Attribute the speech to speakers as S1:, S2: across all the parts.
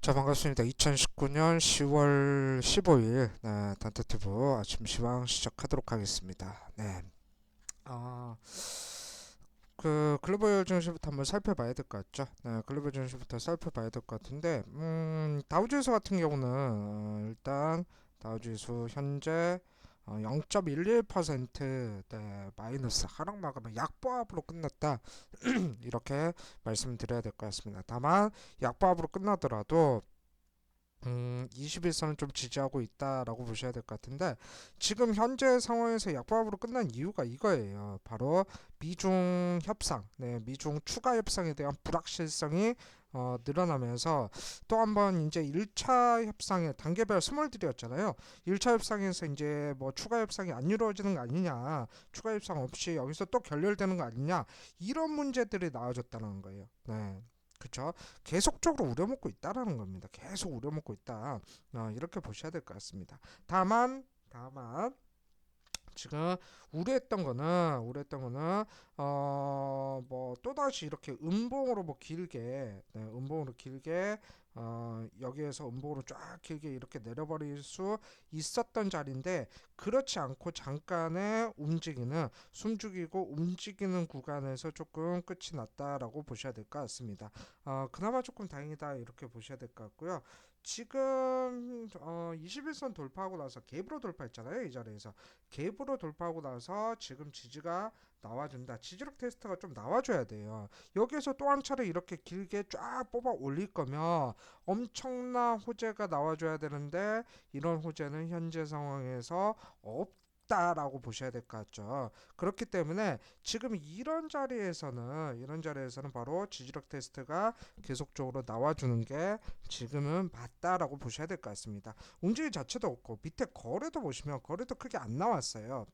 S1: 자 반갑습니다. 2019년 10월 15일 네, 단타티브 아침 시황 시작하도록 하겠습니다. 네. 아, 그 글로벌 증시부터 한번 살펴봐야 될 것 같죠. 네, 글로벌 증시부터 살펴봐야 될 것 같은데, 음, 다우지수 같은 경우는 어, 일단 다우지수 현재 어, 0.11% 네, 마이너스 하락 마감은 약보합으로 끝났다 이렇게 말씀드려야 될 것 같습니다. 다만 약보합으로 끝나더라도 음, 21선을 좀 지지하고 있다라고 보셔야 될 것 같은데 지금 현재 상황에서 약보합으로 끝난 이유가 이거예요. 바로 미중 협상, 네, 미중 추가 협상에 대한 불확실성이 어, 늘어나면서 또 한번 이제 1차 협상에 단계별 스몰 딜이었잖아요. 1차 협상에서 이제 뭐 추가 협상이 안 이루어지는 거 아니냐, 추가 협상 없이 여기서 또 결렬되는 거 아니냐 이런 문제들이 나와졌다는 거예요. 네. 그쵸? 계속적으로 우려먹고 있다라는 겁니다. 계속 우려먹고 있다. 어, 이렇게 보셔야 될 것 같습니다. 다만, 다만, 지금 우려했던 거는 우려했던 거는 어뭐 또다시 이렇게 음봉으로 뭐 길게 네, 음봉으로 길게 어 여기에서 음봉으로 쫙 길게 이렇게 내려버릴 수 있었던 자리인데 그렇지 않고 잠깐의 움직이는 숨죽이고 움직이는 구간에서 조금 끝이 났다라고 보셔야 될 것 같습니다. 어 그나마 조금 다행이다 이렇게 보셔야 될 것 같고요. 지금 어 21선 돌파하고 나서 갭으로 돌파했잖아요 이 자리에서. 갭으로 돌파하고 나서 지금 지지가 나와준다. 지지력 테스트가 좀 나와줘야 돼요. 여기에서 또 한 차례 이렇게 길게 쫙 뽑아 올릴 거면 엄청난 호재가 나와줘야 되는데 이런 호재는 현재 상황에서 없 다라고 보셔야 될 것 같죠. 그렇기 때문에 지금 이런 자리에서는 이런 자리에서는 바로 지지력 테스트가 계속적으로 나와주는 게 지금은 맞다라고 보셔야 될 것 같습니다. 움직임 자체도 없고 밑에 거래도 보시면 거래도 크게 안 나왔어요.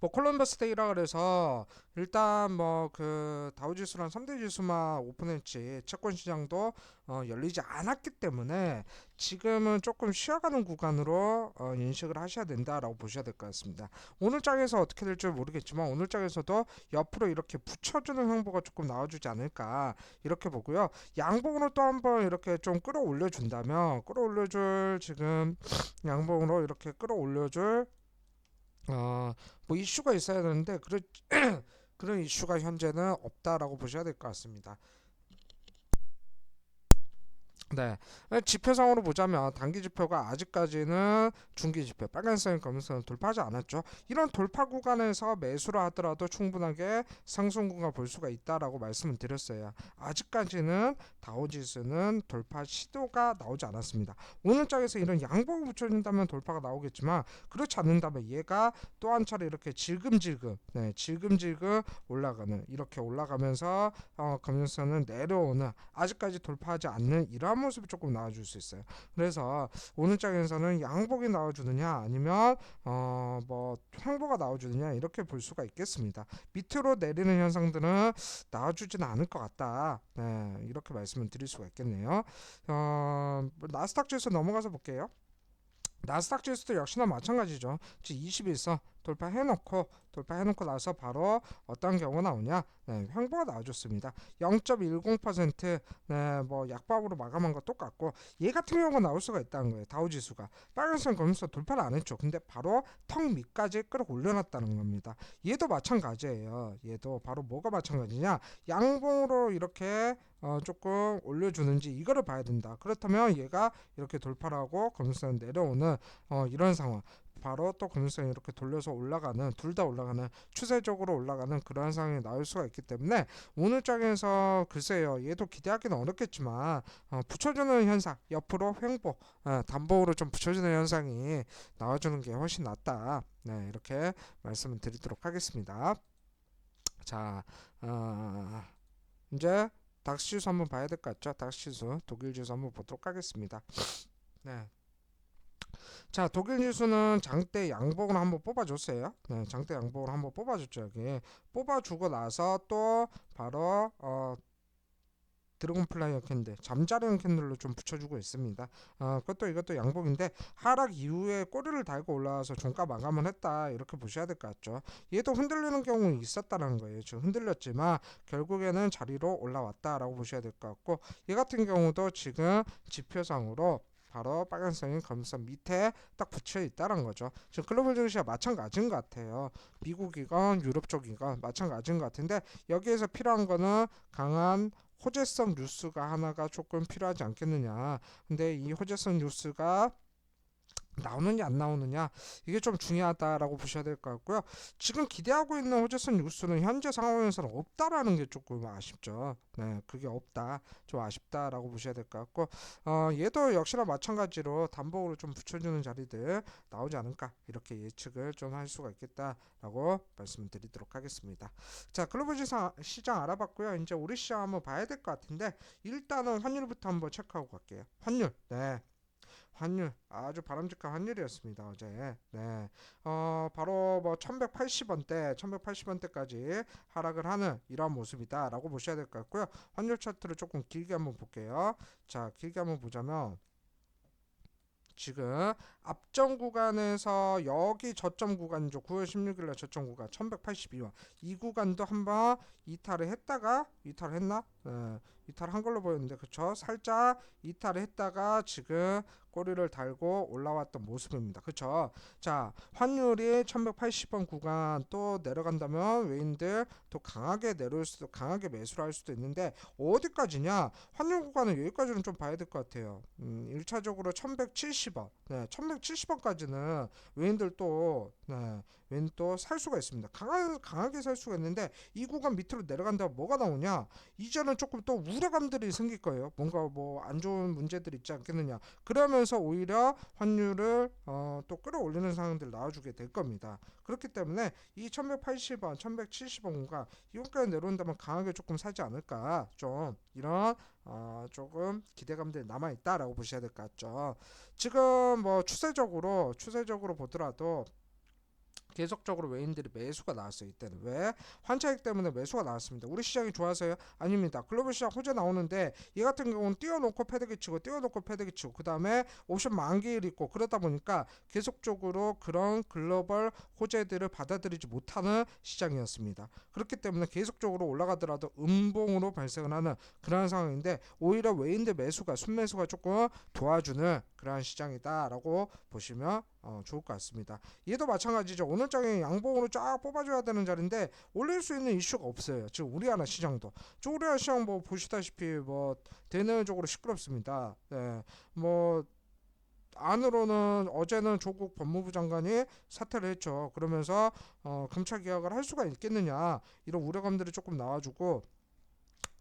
S1: 뭐 콜럼버스 데이라 그래서 일단 뭐 그 다우지수랑 3대 지수만 오픈했지 채권 시장도 어 열리지 않았기 때문에 지금은 조금 쉬어가는 구간으로 어 인식을 하셔야 된다라고 보셔야 될 것 같습니다. 오늘 장에서 어떻게 될지 모르겠지만 오늘 장에서도 옆으로 이렇게 붙여주는 형보가 조금 나와주지 않을까 이렇게 보고요. 양봉으로 또 한번 이렇게 좀 끌어올려 준다면 끌어올려줄 지금 양봉으로 이렇게 끌어올려줄 어, 뭐 이슈가 있어야 되는데 그런 그런 이슈가 현재는 없다라고 보셔야 될 것 같습니다. 네, 지표상으로 보자면 단기 지표가 아직까지는 중기 지표 빨간색 검은선을 돌파하지 않았죠. 이런 돌파 구간에서 매수를 하더라도 충분하게 상승 구간 볼 수가 있다라고 말씀을 드렸어요. 아직까지는 다우 지수는 돌파 시도가 나오지 않았습니다. 오늘 장에서 이런 양봉을 붙여준다면 돌파가 나오겠지만 그렇지 않는다면 얘가 또 한 차례 이렇게 질금질금, 네, 질금질금 올라가는 이렇게 올라가면서 어, 검은선은 내려오는 아직까지 돌파하지 않는 이러한 모습이 조금 나와줄 수 있어요. 그래서 오늘 장에서는 양복이 나와주느냐 아니면 어 뭐 횡보가 나와주느냐 이렇게 볼 수가 있겠습니다. 밑으로 내리는 현상들은 나와주지는 않을 것 같다. 네, 이렇게 말씀을 드릴 수가 있겠네요. 어, 나스닥 지수 넘어가서 볼게요. 나스닥 지수도 역시나 마찬가지죠. 21선 돌파해놓고 돌파해놓고 나서 바로 어떤 경우가 나오냐? 네, 횡보가 나와줬습니다. 0.10% 네, 뭐 약밥으로 마감한 거 똑같고 얘 같은 경우가 나올 수가 있다는 거예요 다우지수가. 빨간색 검은색 돌파를 안 했죠. 근데 바로 턱 밑까지 끌어올려놨다는 겁니다. 얘도 마찬가지예요. 얘도 바로 뭐가 마찬가지냐? 양봉으로 이렇게 어, 조금 올려주는지 이거를 봐야 된다. 그렇다면 얘가 이렇게 돌파를 하고 검은색 내려오는 어, 이런 상황 바로 또 금융성이 이렇게 돌려서 올라가는 둘 다 올라가는 추세적으로 올라가는 그러한 상황이 나올 수가 있기 때문에 오늘 장에서 글쎄요 얘도 기대하기는 어렵겠지만 어, 붙여주는 현상 옆으로 횡보 어, 담보로 좀 붙여주는 현상이 나와주는 게 훨씬 낫다. 네 이렇게 말씀을 드리도록 하겠습니다. 자 어, 이제 닥스지수 한번 봐야 될 것 같죠? 닥스지수 독일 지수 한번 보도록 하겠습니다. 네 자, 독일 지수는 장대 양봉을 한번 뽑아줬어요. 네, 장대 양봉을 한번 뽑아줬죠. 여기 뽑아주고 나서 또 바로 어, 드래곤 플라이어 캔들 잠자리형 캔들로 좀 붙여주고 있습니다. 어, 그것도 이것도 양복인데 하락 이후에 꼬리를 달고 올라와서 종가 마감을 했다 이렇게 보셔야 될 것 같죠. 얘도 흔들리는 경우 있었다는 거예요. 지금 흔들렸지만 결국에는 자리로 올라왔다라고 보셔야 될 것 같고 얘 같은 경우도 지금 지표상으로 바로 빨간선이 검선 밑에 딱 붙여 있다는 거죠. 지금 글로벌 증시와 마찬가지인 것 같아요. 미국이건 유럽 쪽이건 마찬가지인 것 같은데 여기에서 필요한 거는 강한 호재성 뉴스가 하나가 조금 필요하지 않겠느냐. 근데 이 호재성 뉴스가 나오느냐 안 나오느냐 이게 좀 중요하다라고 보셔야 될 것 같고요. 지금 기대하고 있는 호재성 뉴스는 현재 상황에서는 없다라는 게 조금 아쉽죠. 네, 그게 없다, 좀 아쉽다라고 보셔야 될 것 같고, 어, 얘도 역시나 마찬가지로 단복으로 좀 붙여주는 자리들 나오지 않을까 이렇게 예측을 좀 할 수가 있겠다라고 말씀드리도록 하겠습니다. 자, 글로벌 시장, 시장 알아봤고요. 이제 우리 시장 한번 봐야 될 것 같은데 일단은 환율부터 한번 체크하고 갈게요. 환율, 네. 환율 아주 바람직한 환율이었습니다 어제. 네. 어, 바로 뭐 1180원대 1180원대까지 하락을 하는 이러한 모습이다라고 보셔야 될 것 같고요. 환율 차트를 조금 길게 한번 볼게요. 자 길게 한번 보자면 지금 앞전 구간에서 여기 저점 구간이죠 9월 16일날 저점 구간 1182원. 이 구간도 한번 이탈을 했다가 이탈을 했나? 네, 이탈한 걸로 보였는데 그쵸? 살짝 이탈을 했다가 지금 꼬리를 달고 올라왔던 모습입니다. 그쵸? 자, 환율이 1180원 구간 또 내려간다면 외인들 또 강하게 내려올 수도 강하게 매수를 할 수도 있는데 어디까지냐? 환율 구간은 여기까지는 좀 봐야 될 것 같아요. 음, 1차적으로 1170원. 네, 1170원까지는 외인들 또 네, 외인 또 살 수가 있습니다. 강하, 강하게 살 수가 있는데 이 구간 밑으로 내려간다면 뭐가 나오냐? 이제는 조금 또 우려감들이 생길 거예요. 뭔가 뭐 안 좋은 문제들이 있지 않겠느냐. 그러면서 오히려 환율을 어, 또 끌어올리는 상황들 나와주게 될 겁니다. 그렇기 때문에 이 1180원, 1170원 구간 이것까지 내려온다면 강하게 조금 사지 않을까. 좀 이런 어, 조금 기대감들이 남아 있다라고 보셔야 될 것 같죠. 지금 뭐 추세적으로 추세적으로 보더라도 계속적으로 외인들이 매수가 나왔어요. 이때는 왜 환차익 때문에 매수가 나왔습니다. 우리 시장이 좋아서요? 아닙니다. 글로벌 시장 호재 나오는데 이 같은 경우는 띄워놓고 패드기 치고 띄워놓고 패드기 치고 그 다음에 옵션 만기일 있고 그러다 보니까 계속적으로 그런 글로벌 호재들을 받아들이지 못하는 시장이었습니다. 그렇기 때문에 계속적으로 올라가더라도 음봉으로 발생을 하는 그러한 상황인데 오히려 외인들 매수가 순매수가 조금 도와주는 그러한 시장이다라고 보시면 어, 좋을 것 같습니다. 얘도 마찬가지죠. 오늘 장에 양봉으로 쫙 뽑아줘야 되는 자리인데 올릴 수 있는 이슈가 없어요. 지금 우리나라 시장도. 저 우리나라 시장 뭐 보시다시피 뭐 대내적으로 시끄럽습니다. 네, 뭐 안으로는 어제는 조국 법무부 장관이 사퇴를 했죠. 그러면서 어, 검찰 개혁을 할 수가 있겠느냐 이런 우려감들이 조금 나와주고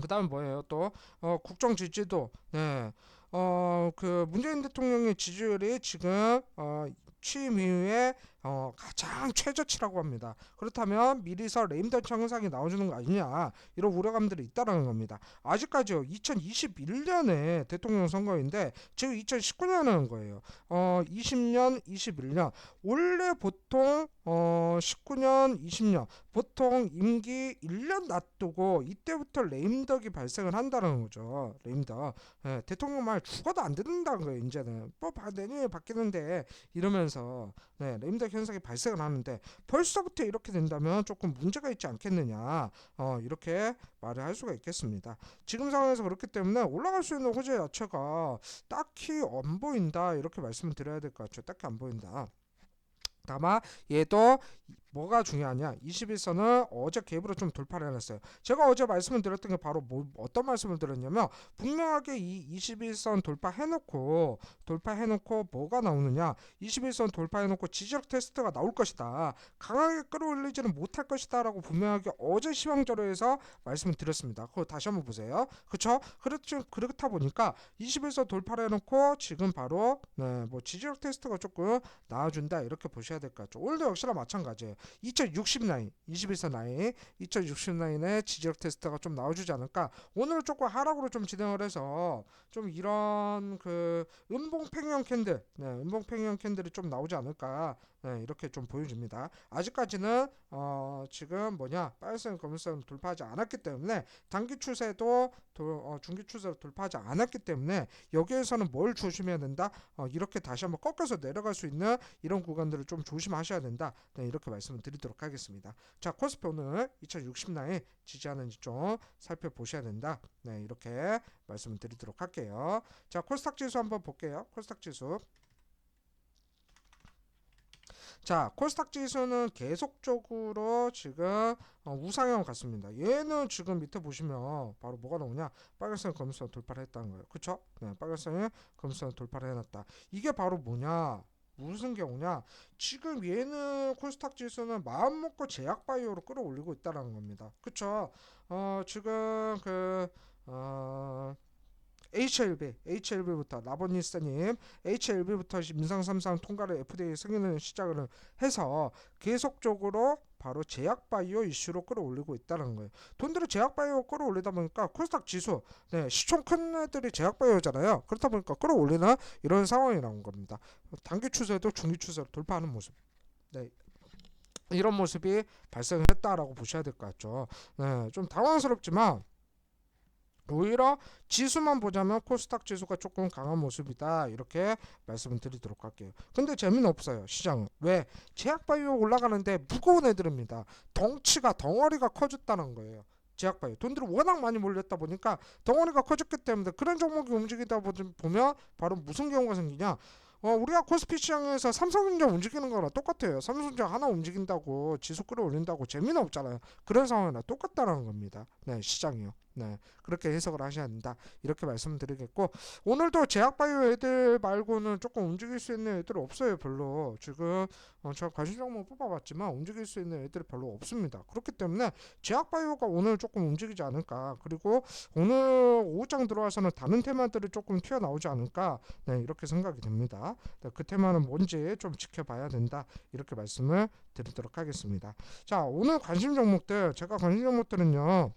S1: 그다음 뭐예요 또 어, 국정 지지도 네. 어, 그 문재인 대통령의 지지율이 지금 어, 취임 이후에 어, 가장 최저치라고 합니다. 그렇다면 미리서 레임덕 현상이 나와주는 거 아니냐 이런 우려감들이 있다라는 겁니다. 아직까지요 2021년에 대통령 선거인데 지금 2019년 하는 거예요. 어, 20년, 21년 원래 보통 어, 19년, 20년 보통 임기 1년 놔두고 이때부터 레임덕이 발생을 한다는 거죠. 레임덕 예, 대통령 말 죽어도 안 듣는다는 거예요. 이제는 뭐 내년에 바뀌는데 이러면서 네, 레임덕 현상이 발생을 하는데 벌써부터 이렇게 된다면 조금 문제가 있지 않겠느냐 어, 이렇게 말을 할 수가 있겠습니다. 지금 상황에서 그렇기 때문에 올라갈 수 있는 호재 자체가 딱히 안 보인다 이렇게 말씀을 드려야 될 것 같죠. 딱히 안 보인다. 다만 얘도 뭐가 중요하냐? 21선을 어제 갭으로 좀 돌파를 해놨어요. 제가 어제 말씀을 드렸던 게 바로 뭐, 어떤 말씀을 드렸냐면 분명하게 이 21선 돌파해놓고 돌파해놓고 뭐가 나오느냐? 21선 돌파해놓고 지지력 테스트가 나올 것이다. 강하게 끌어올리지는 못할 것이다 라고 분명하게 어제 시황자료에서 말씀을 드렸습니다. 그거 다시 한번 보세요. 그쵸? 그렇죠 그렇다 보니까 21선 돌파를 해놓고 지금 바로 네, 뭐 지지력 테스트가 조금 나와준다 이렇게 보셔야 될 것 같죠. 오늘도 역시나 마찬가지예요 2060 라인, 21선 라인, 2060 라인의 지지력 테스트가 좀 나와주지 않을까. 오늘 조금 하락으로 좀 진행을 해서 좀 이런 그 음봉 팽형 캔들, 네, 음봉 팽형 캔들이 좀 나오지 않을까. 네, 이렇게 좀 보여줍니다. 아직까지는 어, 지금 뭐냐 빨간색 검은선 돌파하지 않았기 때문에 단기 추세도 도- 어, 중기 추세로 돌파하지 않았기 때문에 여기에서는 뭘 조심해야 된다? 어, 이렇게 다시 한번 꺾여서 내려갈 수 있는 이런 구간들을 좀 조심하셔야 된다. 네, 이렇게 말씀을 드리도록 하겠습니다. 자, 코스피 오늘 2060라인 지지하는지 좀 살펴보셔야 된다. 네, 이렇게 말씀을 드리도록 할게요. 자, 코스닥 지수 한번 볼게요. 코스닥 지수. 자, 코스닥 지수는 계속적으로 지금 어, 우상향 같습니다. 얘는 지금 밑에 보시면 바로 뭐가 나오냐? 빨간색 검은선 돌파를 했다는 거예요. 그쵸? 네, 빨간색 검은선 돌파를 해놨다. 이게 바로 뭐냐? 무슨 경우냐? 지금 얘는 코스닥 지수는 마음 먹고 제약 바이오로 끌어올리고 있다는 겁니다. 그쵸? 어, 지금 그, 어, HLB, HLB부터 라보니스님, HLB부터 민상 삼상 통과를 FDA 승인을 시작을 해서 계속적으로 바로 제약 바이오 이슈로 끌어올리고 있다는 거예요. 돈들을 제약 바이오 끌어올리다 보니까 코스닥 지수, 네, 시총 큰 애들이 제약 바이오잖아요. 그렇다 보니까 끌어올리는 이런 상황이 나온 겁니다. 단기 추세도 중기 추세로 돌파하는 모습. 네. 이런 모습이 발생했다라고 보셔야 될 것 같죠. 네, 좀 당황스럽지만 오히려 지수만 보자면 코스닥 지수가 조금 강한 모습이다 이렇게 말씀을 드리도록 할게요. 근데 재미는 없어요 시장은 왜 제약바이오 올라가는데 무거운 애들입니다. 덩치가 덩어리가 커졌다는 거예요. 제약바이오 돈들이 워낙 많이 몰렸다 보니까 덩어리가 커졌기 때문에 그런 종목이 움직이다 보- 보면 바로 무슨 경우가 생기냐 어, 우리가 코스피 시장에서 삼성전자 움직이는 거랑 똑같아요. 삼성전자 하나 움직인다고 지수 끌어올린다고 재미는 없잖아요. 그런 상황이랑 똑같다는 겁니다. 네, 시장이요. 네, 그렇게 해석을 하셔야 된다. 이렇게 말씀드리겠고 오늘도 제약바이오 애들 말고는 조금 움직일 수 있는 애들 없어요. 별로 지금 어, 제가 관심 종목 뽑아봤지만 움직일 수 있는 애들이 별로 없습니다. 그렇기 때문에 제약바이오가 오늘 조금 움직이지 않을까. 그리고 오늘 오후장 들어와서는 다른 테마들이 조금 튀어나오지 않을까. 네, 이렇게 생각이 됩니다. 네, 그 테마는 뭔지 좀 지켜봐야 된다. 이렇게 말씀을 드리도록 하겠습니다. 자, 오늘 관심 종목들 제가 관심 종목들은요.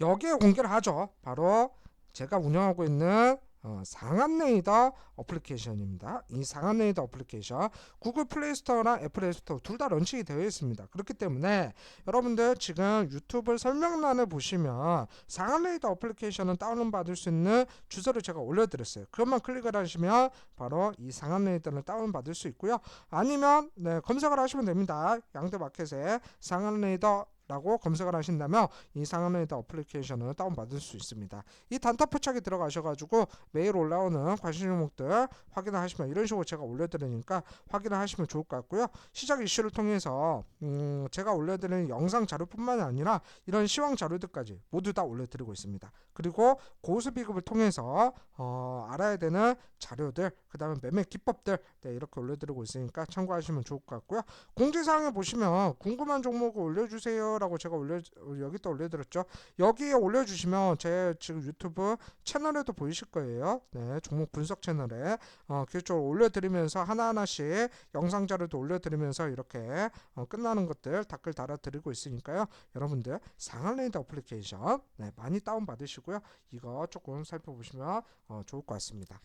S1: 여기에 공개를 하죠. 바로 제가 운영하고 있는 어, 상한 레이더 어플리케이션입니다. 이 상한 레이더 어플리케이션 구글 플레이 스토어나 애플 앱 스토어 둘 다 런칭이 되어 있습니다. 그렇기 때문에 여러분들 지금 유튜브 설명란을 보시면 상한 레이더 어플리케이션은 다운받을 수 있는 주소를 제가 올려드렸어요. 그것만 클릭을 하시면 바로 이 상한 레이더를 다운받을 수 있고요. 아니면 네, 검색을 하시면 됩니다. 양대 마켓에 상한 레이더 라고 검색을 하신다면 이 상한레이더 어플리케이션을 다운받을 수 있습니다. 이 단타 포착에 들어가셔가지고 매일 올라오는 관심 종목들 확인을 하시면 이런 식으로 제가 올려드리니까 확인을 하시면 좋을 것 같고요. 시작 이슈를 통해서 음, 제가 올려드리는 영상 자료뿐만 아니라 이런 시황 자료들까지 모두 다 올려드리고 있습니다. 그리고 고수 비급을 통해서 어, 알아야 되는 자료들, 그 다음에 매매 기법들 네, 이렇게 올려드리고 있으니까 참고하시면 좋을 것 같고요. 공지사항에 보시면 궁금한 종목을 올려주세요 라고 제가 올려 여기다 올려드렸죠. 여기에 올려주시면 제 지금 유튜브 채널에도 보이실 거예요. 네, 종목 분석 채널에 어, 계속적으로 올려드리면서 하나하나씩 영상 자료도 올려드리면서 이렇게 어, 끝나는 것들 댓글 달아드리고 있으니까요. 여러분들 상한레이더 어플리케이션 네, 많이 다운 받으시고요. 이거 조금 살펴보시면 어, 좋을 것 같습니다.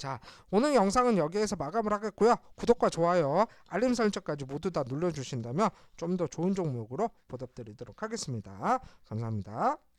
S1: 자, 오늘 영상은 여기에서 마감을 하겠고요. 구독과 좋아요, 알림 설정까지 모두 다 눌러주신다면 좀 더 좋은 종목으로 보답드리도록 하겠습니다. 감사합니다.